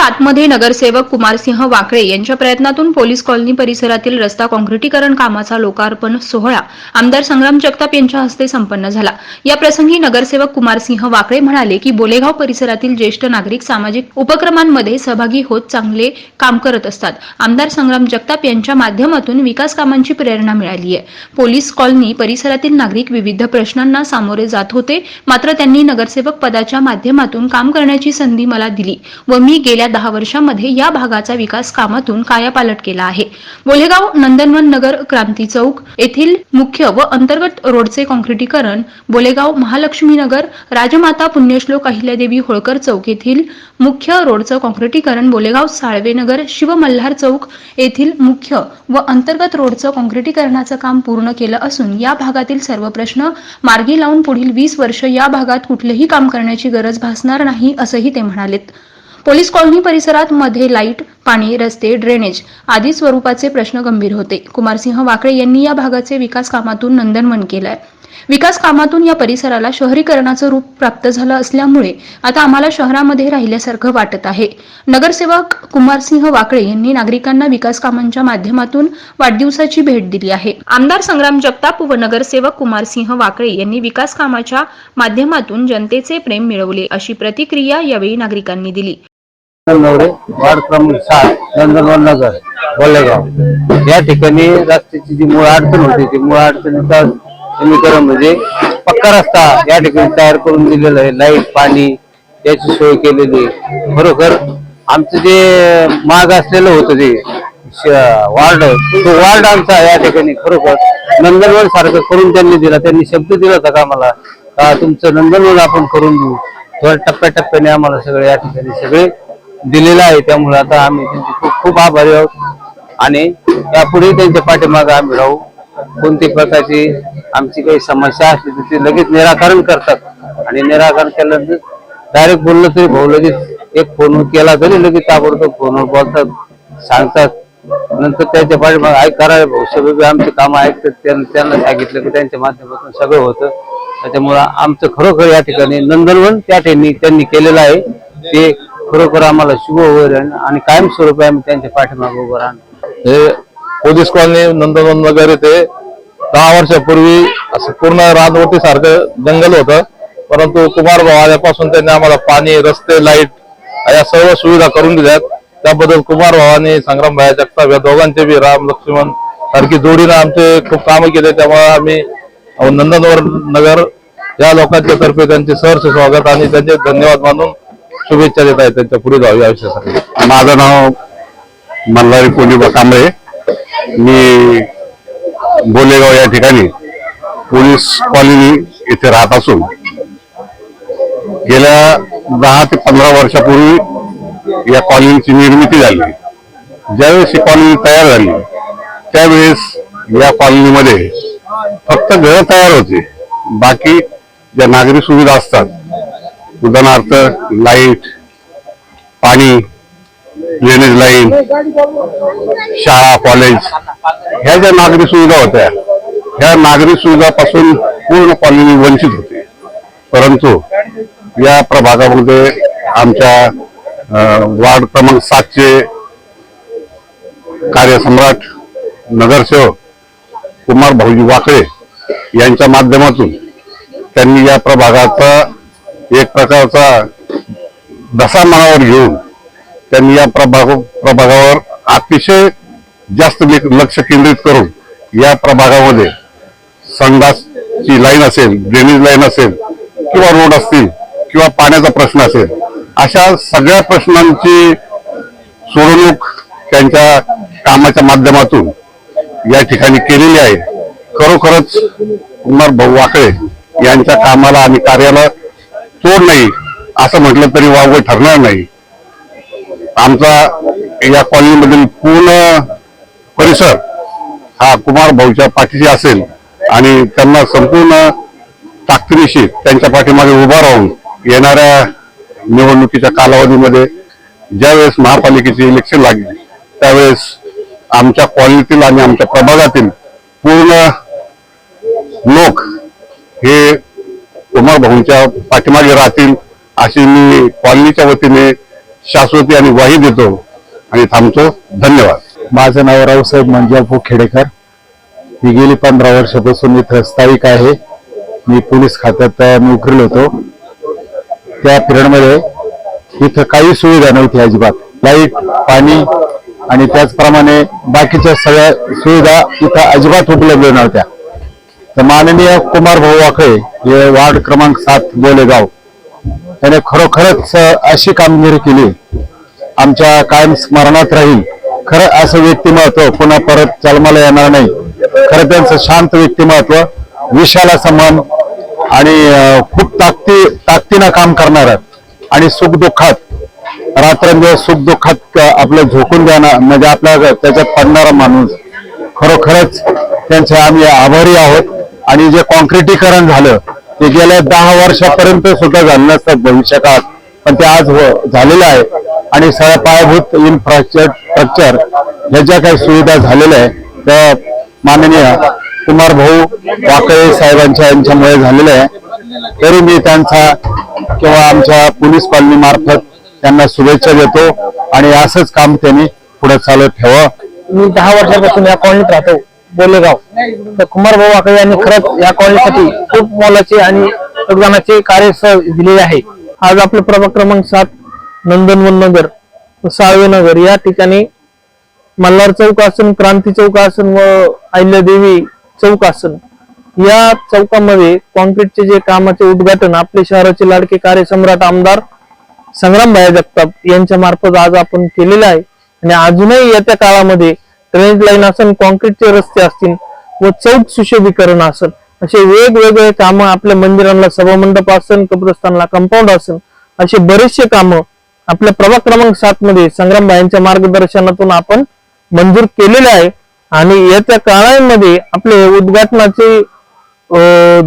सातमध्ये नगरसेवक कुमारसिंह वाकळे यांच्या प्रयत्नातून पोलीस कॉलनी परिसरातील रस्ता काँक्रिटीकरण कामाचा लोकार्पण सोहळा आमदार संग्राम जगताप यांच्या हस्ते संपन्न झाला. या प्रसंगी नगरसेवक कुमारसिंह वाकळे म्हणाले की बोलेगाव परिसरातील ज्येष्ठ नागरिक सामाजिक उपक्रमांमध्ये सहभागी होत चांगले काम करत असतात. आमदार संग्राम जगताप यांच्या माध्यमातून विकास कामांची प्रेरणा मिळाली आहे. पोलीस कॉलनी परिसरातील नागरिक विविध प्रश्नांना सामोरे जात होते. मात्र त्यांनी नगरसेवक पदाच्या माध्यमातून काम करण्याची संधी मला दिली व मी गेल्या दहा वर्षांमध्ये या भागाचा विकास कामातून कायापालट केला आहे. बोलेगाव नंदनवन नगर क्रांती चौक येथील मुख्य व अंतर्गत रोडचे कॉन्क्रिटीकरण बोलेगाव महालक्ष्मी नगर राजमाता पुण्यश्लोक अहिल्यादेवी होळकर चौक येथील मुख्य रोडचं कॉन्क्रिटीकरण बोलेगाव साळवे नगर शिवमल्हार चौक येथील मुख्य व अंतर्गत रोडचं कॉन्क्रिटीकरणाचं काम पूर्ण केलं असून या भागातील सर्व प्रश्न मार्गी लावून पुढील वीस वर्ष या भागात कुठलेही काम करण्याची गरज भासणार नाही असंही ते म्हणालेत. पोलीस कॉलनी परिसरात मध्ये लाइट पाणी रस्ते ड्रेनेज आदी स्वरूपाचे प्रश्न गंभीर होते. कुमारसिंह वाकळे यांनी या भागाचे विकास कामातून नंदनवन केलंय. विकास कामातून या परिसराला शहरीकरणाचं रूप प्राप्त झालं असल्यामुळे आता आम्हाला शहरामध्ये राहिल्यासारखं वाटत आहे. नगरसेवक कुमारसिंह वाकळे यांनी नागरिकांना विकास कामांच्या माध्यमातून वाढदिवसाची भेट दिली आहे. आमदार संग्राम जगताप व नगरसेवक कुमारसिंह वाकळे यांनी विकास कामाच्या माध्यमातून जनतेचे प्रेम मिळवले अशी प्रतिक्रिया यावेळी नागरिकांनी दिली. नवरे वार्ड क्रमांक सात नंदनवन नगर बोलेगाव या ठिकाणी रस्त्याची जी मूळ अडचण होती ती मूळ अडचणीचा समीकरण म्हणजे पक्का रस्ता या ठिकाणी तयार करून दिलेला आहे. लाइट पाणी याची सोय केलेली आहे. खरोखर आमचं जे माग असलेलं होतं ते वार्ड तो वार्ड आमचा या ठिकाणी खरोखर नंदनवन सारखं करून त्यांनी दिला. त्यांनी शब्द दिला होता का आम्हाला? का तुमचं नंदनवन आपण करून देऊ? थोड्या टप्प्याटप्प्याने आम्हाला सगळे या ठिकाणी सगळे दिलेला आहे. त्यामुळे आता आम्ही त्यांचे खूप खूप आभारी आहोत. आणि यापुढे त्यांच्या पाठीमागे आम्ही राहू. कोणती प्रकारची आमची काही समस्या असली तर ती लगेच निराकरण करतात. आणि निराकरण केल्यानंतर डायरेक्ट बोललं तरी भाऊ लगेच एक फोनवर केला तरी लगेच ताबडतोब फोनवर बोलतात सांगतात. नंतर त्यांच्या पाठीमागे ऐक करा भाऊ सगळे आमचे कामं ऐकतात त्यांना त्यांना सांगितलं की त्यांच्या माध्यमातून सगळं होतं. त्याच्यामुळं आमचं खरोखर या ठिकाणी नंदनवन त्या ठिकाणी त्यांनी केलेलं आहे. ते खरोखर आम्हाला शुभ होईल आणि कायमस्वरूपी आम्ही त्यांच्या पाठीमागे उभं राहणार. हे पोलीस कॉलनी नंदनवन नगर येथे दहा वर्षापूर्वी असं पूर्ण रानवटी सारखं जंगल होतं. परंतु कुमार भाऊ आल्यापासून त्यांनी आम्हाला पाणी रस्ते लाइट या सर्व सुविधा करून दिल्यात. त्याबद्दल कुमार भावाने संग्राम भाया जगताप या दोघांचे बी राम लक्ष्मण सारखी जोडीनं आमचे खूप कामं केले. त्यामुळे आम्ही नंदनवर नगर या लोकांच्या तर्फे त्यांचे सहर्ष स्वागत आणि त्यांचे धन्यवाद मानून शुभेच्छा देत आहेत त्यांच्या पुढे जाऊ आयुष्यासाठी. माझं नाव मल्हारी पोलिबा कांबळे. मी बोलेगाव या ठिकाणी पोलीस कॉलनी इथे राहत असून गेल्या दहा ते पंधरा वर्षापूर्वी या कॉलनीची निर्मिती झाली. ज्यावेळेस ही कॉलनी तयार झाली त्यावेळेस या कॉलनीमध्ये फक्त घरं तयार होते. बाकी ज्या नागरी सुविधा असतात उदाहरणार्थ लाइट पाणी ड्रेनेज लाईन शाळा कॉलेज ह्या ज्या नागरी सुविधा होत्या ह्या नागरी सुविधापासून पूर्ण कॉलनी वंचित होते. परंतु या प्रभागामध्ये आमच्या वार्ड क्रमांक सातचे कार्यसम्राट नगरसेवक कुमार भाऊजी वाकळे यांच्या माध्यमातून त्यांनी या प्रभागाचा एक प्रकारचा दसा मनावर घेऊन त्यांनी या प्रभाग प्रभागावर अतिशय जास्त लक्ष केंद्रित करून या प्रभागामध्ये संडासची लाईन असेल ड्रेनेज लाईन असेल किंवा रोड असतील किंवा पाण्याचा प्रश्न असेल अशा सगळ्या प्रश्नांची सोडवणूक त्यांच्या कामाच्या माध्यमातून या ठिकाणी केलेली आहे. खरोखरच कुमार भाऊ वाकळे यांच्या कामाला आणि कार्याला तोड नाही. असं म्हटलं तरी वावगं ठरणार नाही. आमचा या कॉलनीमधील पूर्ण परिसर हा कुमार भाऊच्या पाठीशी असेल आणि त्यांना संपूर्ण ताकदीशी त्यांच्या पाठीमागे उभा राहून येणाऱ्या निवडणुकीच्या कालावधीमध्ये ज्यावेळेस महापालिकेचे इलेक्शन लागली त्यावेळेस आमच्या कॉलनीतील आणि आमच्या प्रभागातील पूर्ण लोक हे भाऊंच्या पाठीमागे राहतील अशी मी कॉलनीच्या वतीने शाश्वती आणि ग्वाही देतो आणि थांबतो. धन्यवाद. माझं नाव रावसाहेब मंजापू खेडेकर. मी गेली पंधरा वर्षापासून इथं स्थायिक आहे. मी पोलीस खात्यात अ, नोकरीला होतो. त्या पिरियडमध्ये इथं काही सुविधा नव्हती अजिबात. लाइट पाणी आणि त्याचप्रमाणे बाकीच्या सगळ्या सुविधा इथं अजिबात उपलब्ध नव्हत्या. तर माननीय कुमार भाऊ वाकळे हे वार्ड क्रमांक सात बोलेगाव. त्याने खरोखरच अशी कामगिरी केली. आमच्या कायम स्मरणात राहील. खरं असं व्यक्तिमत्व पुन्हा परत जन्माला येणार नाही. खरं त्यांचं शांत व्यक्तिमत्व विशाल समान आणि खूप ताकदी ताकदीनं काम करणार आणि सुखदुःखात रात्रंदिवस सुखदुःखात आपलं झोकून देणार म्हणजे आपल्या त्याच्यात पडणारा माणूस खरोखरच त्यांचे आम्ही आभारी आहोत. आणि जे कॉन्क्रिटीकरण झालं ते गेल्या दहा वर्षापर्यंत सुद्धा झालं नसतं भविष्यकाळात पण ते आज झालेलं आहे. आणि सगळ्या पायाभूत इन्फ्रास्ट्रक्चर ह्या ज्या काही सुविधा झालेल्या आहे त्या माननीय कुमार भाऊ वाकळे साहेबांच्या यांच्यामुळे झालेल्या आहे तरी मी त्यांचा किंवा आमच्या पोलीस कॉलनी मार्फत त्यांना शुभेच्छा देतो. आणि असंच काम त्यांनी पुढे चालत ठेवा. मी दहा वर्षापासून या कॉलनीत राहतो. बोलेगाव. तर कुमार भाऊ वाकळे यांनी खरंच या कॉलनीसाठी खूप मोलाचे आणि योगदानाचे कार्य दिलेले आहे. आज आपलं प्रभाग क्रमांक सात नंदनवन नगर साळवे नगर या ठिकाणी मल्हार चौक असन क्रांती चौक असन व अहिल्यादेवी चौक असन या चौकामध्ये कॉन्क्रीटचे जे कामाचे उद्घाटन आपले शहराचे लाडके कार्यसम्राट आमदार संग्राम भाया जगताप यांच्या मार्फत आज आपण केलेलं आहे. आणि अजूनही येत्या काळामध्ये ड्रेनेज लाईन असन कॉन्क्रीटचे रस्ते असतील व चौक सुशोभीकरण असन असे वेगवेगळे कामं आपल्या मंदिरांना सभामंडप असन कब्रस्तानला कंपाऊंड असन असे बरेचसे कामं आपल्या प्रभाग क्रमांक सात मध्ये संग्राम मार्गदर्शनातून आपण मंजूर केलेले आहे. आणि येत्या काळामध्ये आपले उद्घाटनाची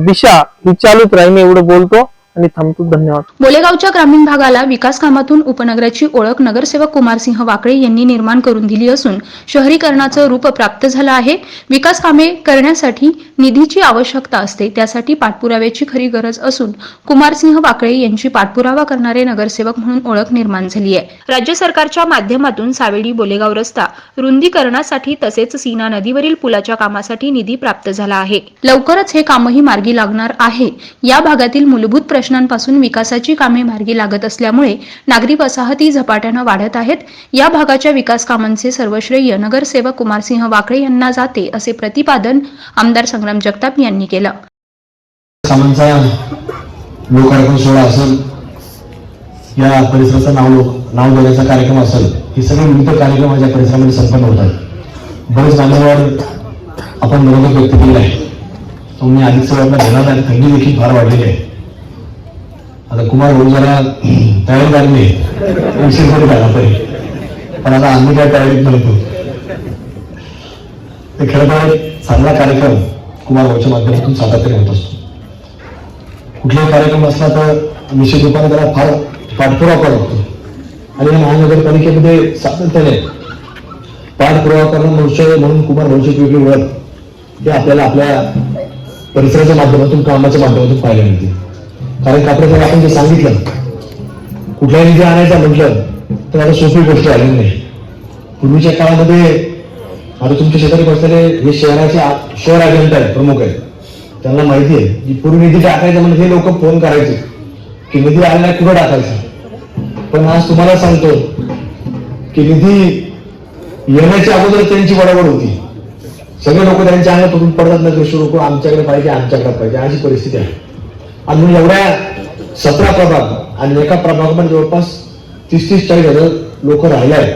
दिशा ही चालूच राहील एवढं बोलतो. आणि थांबतो. धन्यवाद. बोलेगावच्या ग्रामीण भागाला विकास कामातून उपनगराची ओळख नगरसेवक कुमारसिंह वाकळे यांनी निर्माण करून दिली असून शहरीकरणाचं रूप प्राप्त झालं आहे. विकास कामे करण्यासाठी निधीची आवश्यकता असते त्यासाठी पाठपुराव्याची खरी गरज असून कुमारसिंह वाकळे यांची पाठपुरावा करणारे नगरसेवक म्हणून ओळख निर्माण झाली आहे. राज्य सरकारच्या माध्यमातून सावेडी बोलेगाव रस्ता रुंदीकरणासाठी तसेच सीना नदीवरील पुलाच्या कामासाठी निधी प्राप्त झाला आहे. लवकरच हे कामही मार्गी लागणार आहे. या भागातील मूलभूत प्रश्नांपासून विकासाची कामे मार्गी लागत असल्यामुळे नागरी वसाहती झपाट्यानं वाढत आहेत. या भागाच्या विकास कामांचे सर्व श्रेय नगरसेवक कुमारसिंह वाकळे यांना जाते असे प्रतिपादन आमदार संग्राम जगताप यांनी केलं. लोकार्पण सोहळा असेल या परिसराचं नाव नाव देण्याचा कार्यक्रम असेल हे सगळे विविध कार्यक्रम माझ्या परिसरामध्ये संपन्न होत आहेत. बरेच मान्यवर आपण निरोधक व्यक्त केलेला आहे तुम्ही मी आधीच सगळ्यांना घेणार आणि थंडी देखील फार वाढलेली आहे. आता कुमार भाऊ जरा तयारीदार नाही उशीर जरी झाला तरी. पण आता आम्ही काय तयारीत नव्हतो. ते खरं तर चांगला कार्यक्रम कुमार भाऊच्या माध्यमातून सातत्याने होत असतो. कुठलाही कार्यक्रम असला तर निश्चित रूपाने त्याला फार पाठपुरावा करावा लागतो. आणि या महानगरपालिकेमध्ये सातत्याने पाठपुरावा करणं मनुष्य म्हणून कुमार भाऊची वेगळी ओळख ते आपल्याला आपल्या परिसराच्या माध्यमातून कामाच्या माध्यमातून पाहायला मिळते. कारण कापड प्रकारे आपण जे सांगितलं कुठल्या निधी आणायचा म्हटलं तर आता सोपी गोष्ट आली नाही. पूर्वीच्या काळामध्ये आता तुमच्या शेजारी बसलेले हे शहराचे शहर अभियंता आहेत प्रमुख आहेत. त्यांना माहिती आहे की पूर्वी निधी टाकायचा म्हणजे हे लोक फोन करायचे की निधी आलेला आहे, कुठं टाकायचा? पण आज तुम्हाला सांगतो की निधी येण्याच्या अगोदर त्यांची बडबड होती. सगळे लोक त्यांच्या अंगात पडून पडतात ना कृषी लोक आमच्याकडे पाहिजे आमच्याकडे पाहिजे अशी परिस्थिती आहे. आणि एवढ्या सतरा प्रभाग आणि एका प्रभागामध्ये जवळपास तीस तीस चाळीस हजार लोक राहिले आहेत.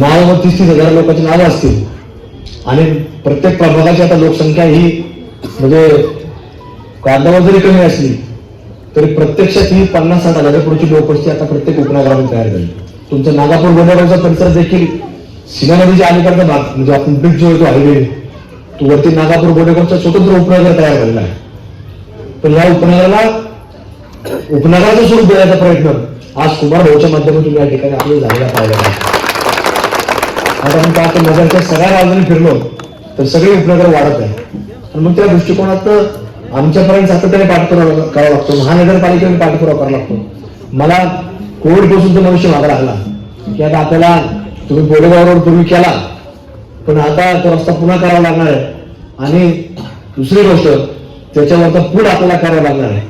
नाव तीस तीस हजार लोकांची नावं असतील. आणि प्रत्येक प्रभागाची आता लोकसंख्या ही म्हणजे कागदावर जरी कमी असली तरी प्रत्यक्षात ही पन्नास साठ हजार पुढची लोकवस्ती आता प्रत्येक उपनगरामध्ये तयार झाली. तुमचा नागापूर गोंदियाचा परिसर देखील सीना नदीच्या अलीकडचा भाग म्हणजे आपण ब्रिज जो हायवे तो वरती नागापूर गोंडेगावचा स्वतंत्र उपनगर तयार झालेला आहे. पण या उपनगराला उपनगराचं स्वरूप देण्याचा प्रयत्न आज कुमार भाऊच्या माध्यमातून या ठिकाणी आपल्याला झालेला पाहिला आता आपण पाहतो नगरच्या सगळ्या बाजूने फिरलो तर सगळे उपनगर वाढत आहे आणि मग त्या दृष्टिकोनात आमच्यापर्यंत सातत्याने पाठपुरावा करावा लागतो महानगरपालिकेने पाठपुरावा करावा लागतो. मला कोविडपासून तो मनुष्य मागा लागला. की आता आपल्याला तुम्ही बोलेगाववर पूर्वी केला पण आता तो रस्ता पुन्हा करावा लागणार आहे. आणि दुसरी गोष्ट त्याच्यावरचा पूल आपल्याला करावा लागणार आहे.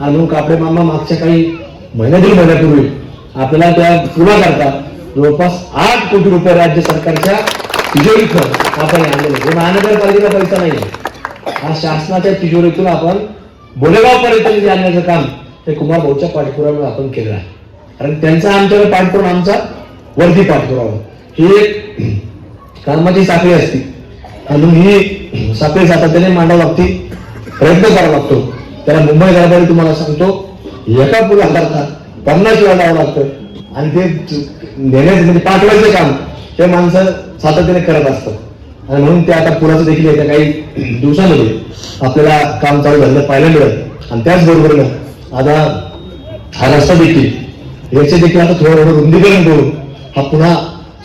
आणि म्हणून कापडे मामा मागच्या काही महिन्यातील महिन्यापूर्वी आपल्याला त्या पुला जवळपास आठ कोटी रुपये राज्य सरकारच्या तिजोरीतून आपण आणलेले हे महानगरपालिकेचा पैसा नाही हा शासनाच्या तिजोरीतून आपण बोलेगावपर्यंत जे आणण्याचं काम हे कुमार भाऊच्या पाठपुराव्यामुळे आपण केलं आहे. कारण त्यांचा आमच्याकडे पाठपुरावा आमचा वरती पाठपुरावा. ही एक कामाची साखळी असते. अजून ही साखळी सातत्याने मांडावी लागते. प्रयत्न करावा लागतो. त्याला मुंबई दरबारी तुम्हाला सांगतो एका पुलाकरता पन्नास वेळा लावावं लागतं. आणि ते नेण्याचं म्हणजे पाठवायचं काम ते माणसं सातत्याने करत असतात. आणि म्हणून ते आता पुराचं देखील येत्या काही दिवसांमध्ये आपल्याला काम चालू झालेलं पाहायला मिळेल. आणि त्याचबरोबरीनं आता हा रस्ता देखील याचे देखील आता थोडं थोडं रुंदीकरण करून हा पुन्हा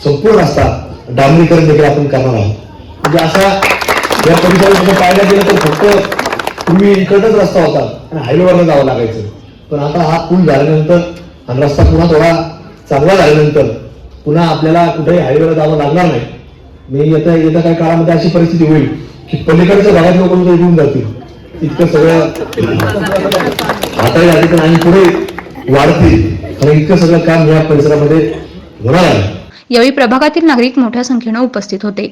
संपूर्ण रस्ता डांबरीकरण देखील आपण करणार आहोत. म्हणजे असा या परिसरात पाहायला गेलं तर फक्त पूर्वी इकडच रस्ता होता आणि हायवेवरनं जावं लागायचं. पण आता हा पूल झाल्यानंतर आणि रस्ता पुन्हा थोडा चांगला झाल्यानंतर पुन्हा आपल्याला कुठेही हायवेला जावं लागणार नाही. मी येत्या येत्या काही काळामध्ये अशी परिस्थिती होईल की पलीकडच्या भागात लोक तुमचं येऊन जातील. इतकं सगळं आता या ठिकाणी आणि पुढे वाढतील. आणि इतकं सगळं काम या परिसरामध्ये होणार आहे. यावेळी प्रभागातील नागरिक मोठ्या संख्येनं उपस्थित होते.